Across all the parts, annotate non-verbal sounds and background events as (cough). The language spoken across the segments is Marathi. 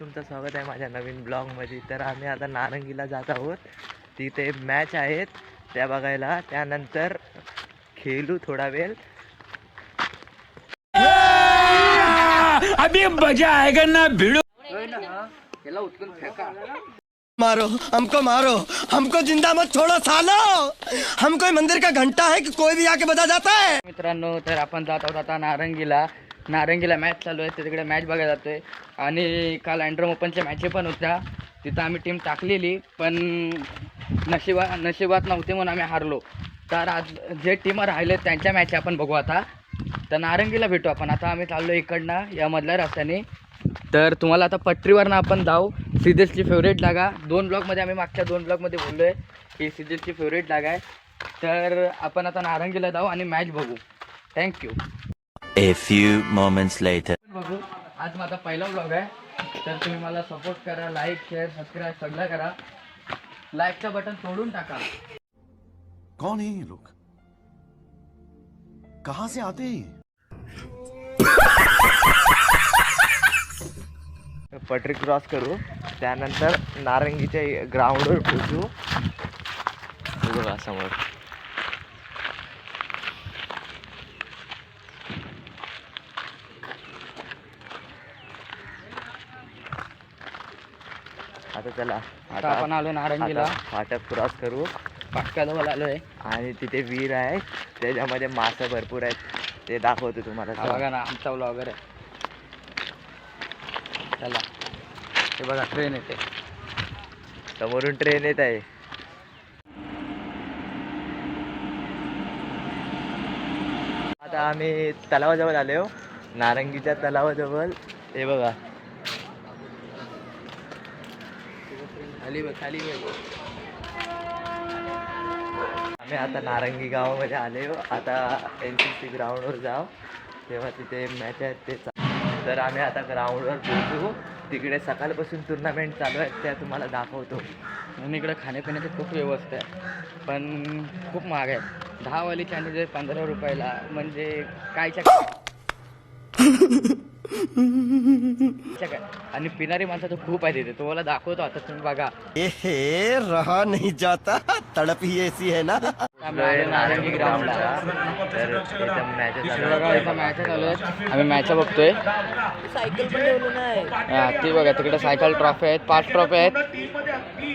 तुमचं स्वागत आहे माझ्या नवीन ब्लॉगमध्ये. तर आम्ही आता नारंगीला जात आहोत. तिथे मॅच आहेत. त्या बघायला. त्यानंतर खेळू थोडा वेळ. अभी मजा आएगा ना भिड़ो। मारो हमको मारो। हमको जिंदा मत छोड़ो सालो। हम कोई मंदिर का घंटा है कि कोई भी आके बजा जाता है? मित्रांनो तर आपण जात आहोत आता नारंगीला. नारंगीला मॅच चालू आहे तिकडे मॅच बघायला जातो आहे आणि काल अँड्रोम ओपनच्या मॅचे पण होत्या. तिथं आम्ही टीम टाकलेली पण नशिबा नशिबात नव्हते म्हणून आम्ही हारलो. तर आज जे टीम राहिले त्यांच्या मॅच आपण बघू आता. तर नारंगीला भेटू आपण. आता आम्ही चाललो इकडनं या मधल्या रस्त्याने. तर तुम्हाला आता पटरीवरनं आपण जाऊ. सिद्धेशची फेवरेट जागा. दोन ब्लॉकमध्ये आम्ही मागच्या दोन ब्लॉकमध्ये बोललो आहे की सिद्धेशची फेवरेट जागा आहे. तर आपण आता नारंगीला जाऊ आणि मॅच बघू. Thank you A few moments later. बघू आज माझा पहिला ब्लॉग आहे. तर तुम्ही मला सपोर्ट करा लाईक शेअर सबस्क्राईब सगळं करा. लाईकचं बटन तोडून टाका. कौन है ये लोग? कहां से आते हैं ये? पटरी क्रॉस करू. त्यानंतर नारंगीच्या ग्राउंडवर पोचू हे बघा समोर. आता चला आता आपण आलो नारंगीला. फाटक क्रॉस करू. पाटकाजवळ आलो आहे आणि तिथे विहीर आहे त्याच्यामध्ये मासे भरपूर आहेत. ते दाखवतो तुम्हाला. हा बघा ना आमचा ब्लॉगर आहे. चला. हे बघा ट्रेन येते. समोरून ट्रेन येत आहे. आता आम्ही तलावाजवळ आलो नारंगीच्या तलावाजवळ. हे बघा. खाली बघ खाली बघ. आम्ही आता नारंगी गावामध्ये आलो आता एन सी सी ग्राउंडवर जाऊ. तेव्हा तिथे मॅच आहेत ते तर आम्ही आता ग्राउंडवर पोहोचू. तिकडे सकाळपासून टुर्नामेंट चालू आहेत त्या तुम्हाला दाखवतो. आणि इकडे खाण्यापिण्याची खूप व्यवस्था आहे. पण खूप महाग आहे. दहावाली चायनीज आहे पंधरा रुपयाला. म्हणजे कायच्या (laughs) काय आणि पिणारी माणसं तर खूप आहे तिथे तुम्हाला दाखवतो आता तुम्ही बघा. ए रहा नहीं जाता. तड़प ही ऐसी है ना. नारंगी ग्राउंडला तर मॅच चालू आहेत. आम्ही मॅच बघतोय. हा ती बघा तिकडे सायकल ट्रॉफी आहेत पाच ट्रॉफी आहेत.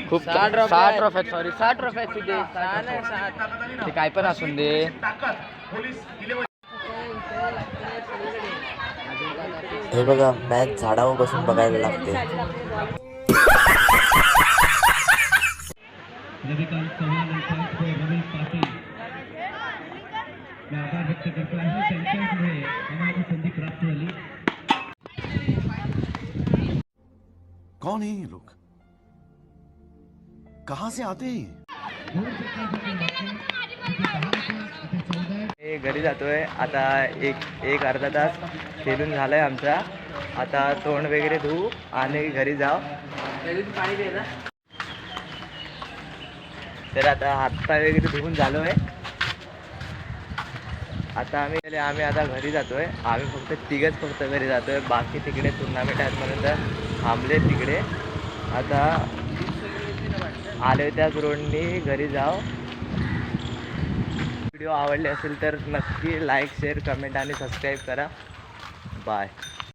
खूप सहा ट्रॉफी आहेत. सॉरी सहा ट्रॉफी आहेत तिथे. सहा नाही. ते काय पण असून दे. हे बघा मॅच झाडावर बसून बघायला लागते. कौन है ये लोग? कहाँ से आते हैं घरी जातोय. आता एक एक अर्धा तास खेळून झालाय आमचा. आता तोंड वगैरे धुवू आणि घरी जाऊ तर आता हातपाय वगैरे धुवून झालो आहे आता आम्ही आम्ही आता घरी जातोय. आम्ही फक्त तिघच फक्त घरी जातोय. बाकी तिकडे टुर्नामेंट आहेत म्हणून तर थांबले तिकडे. आता आले त्याच रोडनी घरी जाऊ व्हिडिओ आवडले असेल तर नक्की लाईक शेअर कमेंट आणि सबस्क्राईब करा. बाय